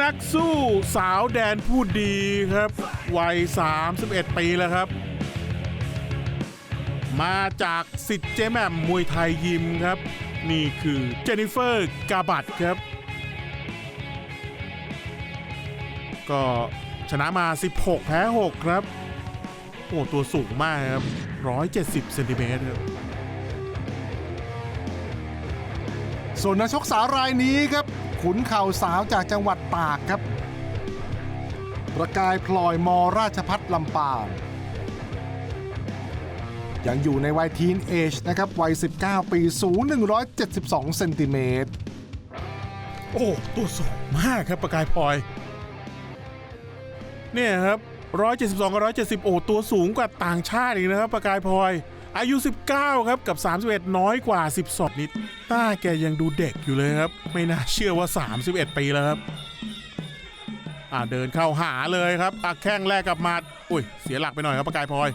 นักสู้สาวแดนผู้ดีครับ วัย 31 ปีแล้วครับ มาจากสิทธิ์เจแม่มมวยไทยยิมครับ นี่คือเจนนิเฟอร์กาบัตครับ ก็ชนะมา 16 แพ้ 6 ครับ โอ้ ตัวสูงมากครับ 170เซนติเมตรครับ ส่วนนักชกสาวรายนี้ครับ ขุนเข่าสาวจากจังหวัดตากครับ ประกายพลอยมราชพัฒลำปางยังอยู่ในวัยทีนเอจนะครับ วัย 19 ปี สูง 172 เซนติเมตร โอ้ ตัวสูงมากครับประกายพลอย เนี่ยครับ 172กับ170 โอ้ ตัวสูงกว่าต่างชาติอีกนะครับ ประกายพลอย อายุ 19 ครับกับ 31 น้อยกว่า 12 นิดหน้าแกยังดูเด็กอยู่เลยครับ ไม่น่าเชื่อว่า 31 ปีแล้วครับอ่าเดินเข้าหาเลยครับอะแข้งแรกกลับมาอุ้ย เสียหลักไปหน่อยครับประกายพลอย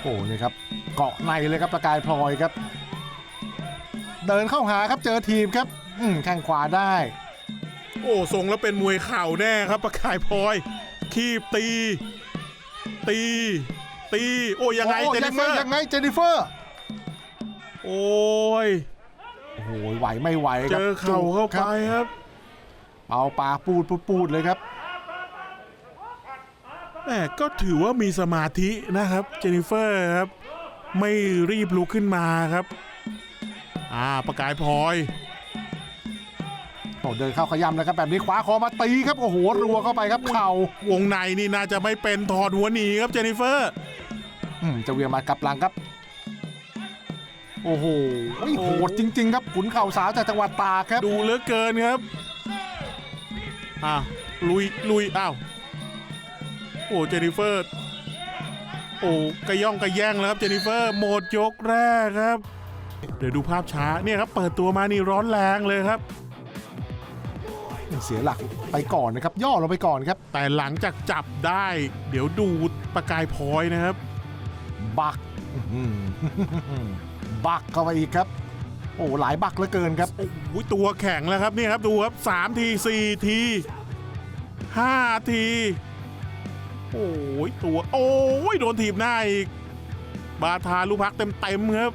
โอ้นี่ครับ เกาะในเลยครับประกายพลอยครับ เดินเข้าหาครับเจอทีมครับ อืมแข้งขวาได้ โอ้ทรงแล้วเป็นมวยเข่าแน่ครับประกายพลอย คีบตี ตี ตีโอ้ยังไงโอ้เจนยันิงเฟไงอร์ยังไงเจนนิเฟอร์ โอ้ยโอ้โหไหวไม่ไหวคเจรับอเข่าเข้าคไปรับครับเอาปากปูดปูดปูดเลยครับแหมก็ถือว่ามีสมาธินะครับเจนนิเฟอร์ครับ ไม่รีบลุกขึ้นมาครับ อ่าประกายพลอยโอ้เดินเข้าขย้ำแล้วครับแบบนี้คว้าคอมาตีครับ โอ้โหรัวเข้าไปครับเข่าวงในนี่น่าจะไม่เป็นถอดหัวหนีครับเจนนิเฟอร์ อืมจะเวียงมากลับหลังครับ โอ้โหโหดจริง ๆ ครับขุนเข่าสาวจากจังหวัดตากครับ ดูเหลือเกินครับอ่าลุยลุยอ้าวโอ้เจนนิเฟอร์โอ้กระย่องกระแย่งแล้วครับเจนนิเฟอร์หมดยกแรกครับ เดี๋ยวดูภาพช้าเนี่ยครับ เปิดตัวมานี่ร้อนแรงเลยครับ เสียหลักไปก่อนนะครับ ย่อลงไปก่อนครับ แต่หลังจากจับได้ เดี๋ยวดูประกายพลอยนะครับ บักอื้อหือบักเข้าไปอีกครับ โอ้หลายบักเหลือเกินครับ โอ้โหตัวแข็งแล้วครับนี่ครับดูครับสามทีสี่ทีห้าที โอ้ยตัวโอ้ยโดนถีบหน้าอีก บาทาลูกพักเต็มเต็มๆครับ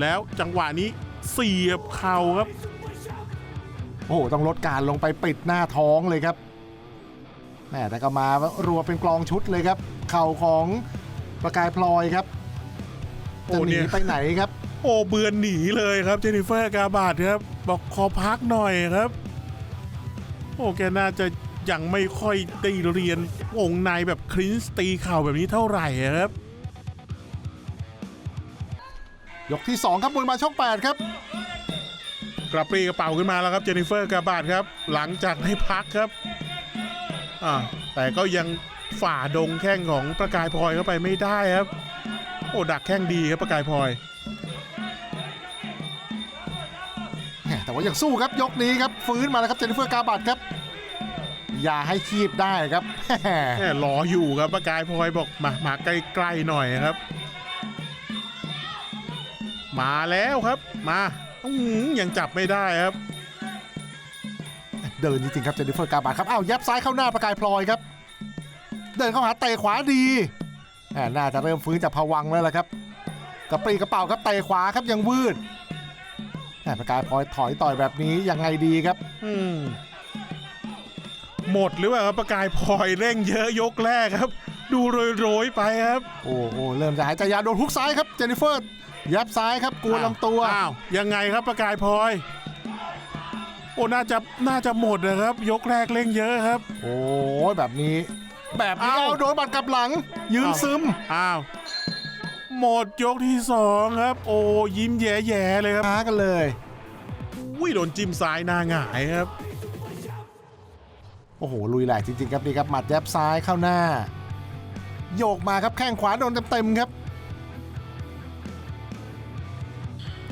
แล้วจังหวะนี้เสียบเข่าครับ โอ้โหต้องลดการลงไปปิดหน้าท้องเลยครับ แหมแต่ก็มารัวเป็นกลองชุดเลยครับ เข่าของประกายพลอยครับโอ้จะหเนี่นียไปไหนครับ โอ้เบือนหนีเลยครับเจนนิเฟอร์กาบาดครับ บอกขอพักหน่อยครับ โอ้แกน่าจะยังไม่ค่อยได้เรียนวงในแบบคลินส์ตีเข่าแบบนี้เท่าไหร่ครับ ยกที่ 2 ครับมวยมาช่อง 8 ครับ กระปรี้กระเป๋าขึ้นมาแล้วครับเจนนิเฟอร์กาบาดครับ หลังจากให้พักครับ อ่าแต่ก็ยังฝ่าดงแข้งของประกายพลอยเข้าไปไม่ได้ครับ โอ้ดักแข้งดีครับประกายพลอย แหมแต่ว่ายังสู้ครับยกนี้ครับฟื้นมาแล้วครับเจนนิเฟอร์กาบัตครับ อย่าให้คีบได้ครับแค่รออยู่ครับประกายพลอยบอกมามาใกล้ๆหน่อยครับ มาแล้วครับ มาอื้อหือยังจับไม่ได้ครับ เดินจริงๆครับเจนนิเฟอร์กาบัตครับอ้าวยับซ้ายเข้าหน้าประกายพลอยครับ เดินเข้าหาเตะขวาดีแหมน่าจะเริ่มฟื้นจากภวังค์แล้วล่ะครับกระปรี้กระเป๋าครับเตะขวาครับยังวืดแหมประกายพลอยถอยต่อยแบบนี้ยังไงดีครับ อืมหมดหรือเปล่าครับประกายพลอยเร่งเยอะยกแรกครับ ดูโรยๆไปครับ โอ้โหเริ่มจะหายใจยาวโดนฮุกซ้ายครับเจนนิเฟอร์ยับซ้ายครับกวนลำตัวอ้าวยังไงครับประกายพลอยโอ้น่าจะน่าจะหมดนะครับ ยกแรกเร่งเยอะครับ โอ้ยแบบนี้ แบบนี้เอ้าเอาโดนบัตรกลับหลัง ยืนซึมอ้าวหมดยกที่สองครับ โอ้ยิ้มแย่ๆเลยครับช้ากันเลยอุ้ยโดนจิ้มซ้ายหน้าหงายครับ โอ้โหลุยแหลกจริงๆครับนี่ครับหมัดยับซ้ายเข้าหน้า โยกมาครับแข้งขวาโดนเต็มๆครับ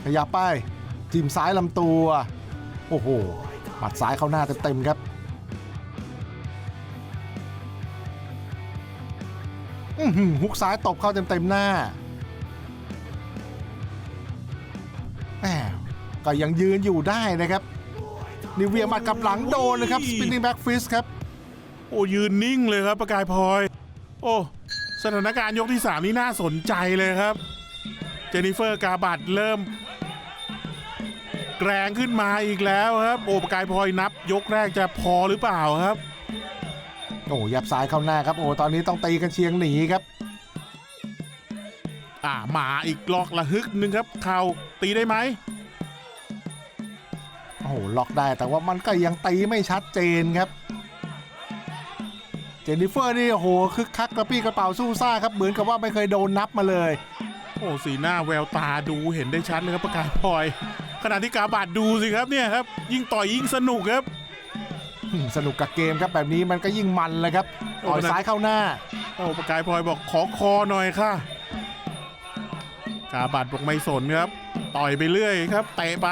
ขยับไปจิ้มซ้ายลำตัว โอ้โหหมัดซ้ายเข้าหน้าเต็มๆครับอือหือฮุกซ้ายตบเข้าเต็มๆหน้าแหมกก็ยังยืนอยู่ได้นะครับ นิเวียมัดกับหลังโดนนะครับ spinning back fist ครับ โอ้ยืนนิ่งเลยครับประกายพลอย โอ้สถานการณ์ยกที่ 3 นี่น่าสนใจเลยครับ เจนนิเฟอร์กาบัตเริ่ม แกรงขึ้นมาอีกแล้วครับโอ้ประกายพลอยนับ ยกแรกจะพอหรือเปล่าครับ โอ้ยับซ้ายเข้าหน้าครับโอ้ตอนนี้ต้องตีกันเชียงหนีครับ อ่ามาอีกล็อกละฮึกหนึ่งครับเข่าตีได้ไหมโอ้โหล็อกได้แต่ว่ามันก็ยังตีไม่ชัดเจนครับ เจนนิเฟอร์นี่โอ้โหคึกคักกระปี้กระเป๋าสู้ซ่าครับเหมือนกับว่าไม่เคยโดนนับมาเลย โอ้สีหน้าแววตาดูเห็นได้ชัดเลยครับประกายพลอย ขณะที่กาบาดดูสิครับเนี่ยครับ ยิ่งต่อยยิ่งสนุกครับอืมสนุกกับเกมครับแบบนี้มันก็ยิ่งมันเลยครับต่อยซ้ายเข้าหน้าโอ้ประกายพลอยบอกขอคอหน่อยค่ะ กาบัดบอกไม่สนครับ ต่อยไปเรื่อยครับเตะไป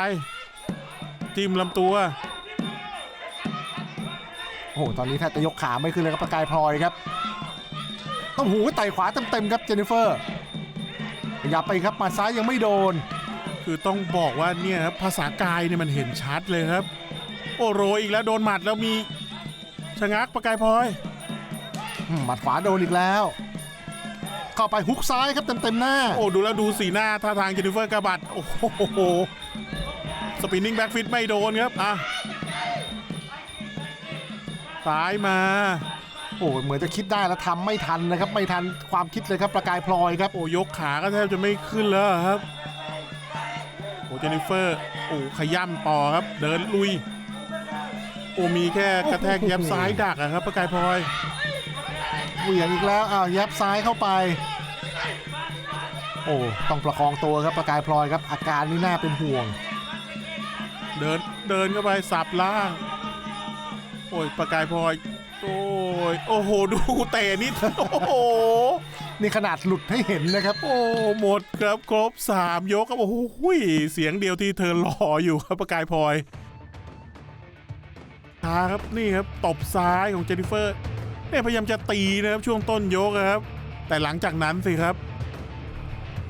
จิ้มลำตัวโอ้โห ตอนนี้แทบจะยกขาไม่ขึ้นเลยครับประกายพลอยครับต้องหูไต่ขวาเต็มๆครับเจนนิเฟอร์ขยับไปครับมาซ้ายยังไม่โดน คือต้องบอกว่าเนี่ยครับภาษากายเนี่ยมันเห็นชัดเลยครับ โอ้โรยอีกแล้วโดนหมัดแล้วมีชะงักประกายพลอยอืมหมัดขวาโดนอีกแล้ว เข้าไปฮุกซ้ายครับเต็มๆหน้า โอ้ดูแล้วดูสีหน้าท่าทางเจนนิเฟอร์กาบัดโอ้โหสปินนิ่งแบ็กฟิตไม่โดนครับอะซ้ายมาโอ้เหมือนจะคิดได้แล้วทำไม่ทันนะครับ ไม่ทันความคิดเลยครับประกายพลอยครับโอ้ยกขาก็แทบจะไม่ขึ้นแล้วครับ โอ้เจนนิเฟอร์โอ้ขย่ำต่อครับ เดินลุย โอ้มีแค่กระแทกยับซ้ายดักอะครับประกายพลอยเหวี่ยงอีกแล้วอ้าวยับซ้ายเข้าไป โอ้ต้องประคองตัวครับประกายพลอยครับ อาการนี่น่าเป็นห่วง เดินเดินเข้าไปสับล่าง โอ้ยประกายพลอยโอ้ยโอ้โหดูเตะนิดโอ้โห นี่ขนาดหลุดให้เห็นนะครับ โอ้หมดครับครบสามยกครับโอ้โหหุยเสียงเดียวที่เธอรออยู่ครับประกายพลอยช้าครับนี่ครับตบซ้ายของเจนนิเฟอร์เนี่ยพยายามจะตีนะครับช่วงต้นยกอะครับ แต่หลังจากนั้นสิครับ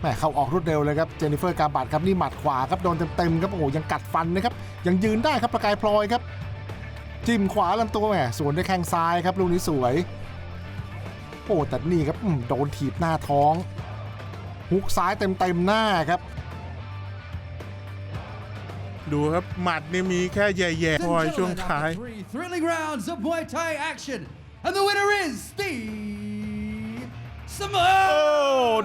แหมเข้าออกรวดเร็วเลยครับเจนนิเฟอร์กาบัดครับนี่หมัดขวาครับโดนเต็มๆครับโอ้โหยังกัดฟันนะครับยังยืนได้ครับประกายพลอยครับจิ้มขวาลำตัวแหมสวนด้วยแข้งซ้ายครับลูกนี้สวย โอ้แต่นี่ครับอืมโดนถีบหน้าท้องฮุกซ้ายเต็มๆหน้าครับ ดูครับหมัดนี่มีแค่แย่ๆพลอยช่วงท้าย Three thrilling rounds of Muay Thai action, and the winner is Steve โอ้ Samoa.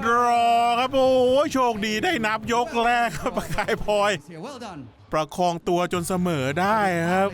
ดรอครับโอ้ยโชคดีได้นับยกแรกครับประกายพลอย Well done. ประคองตัวจนเสมอได้ครับ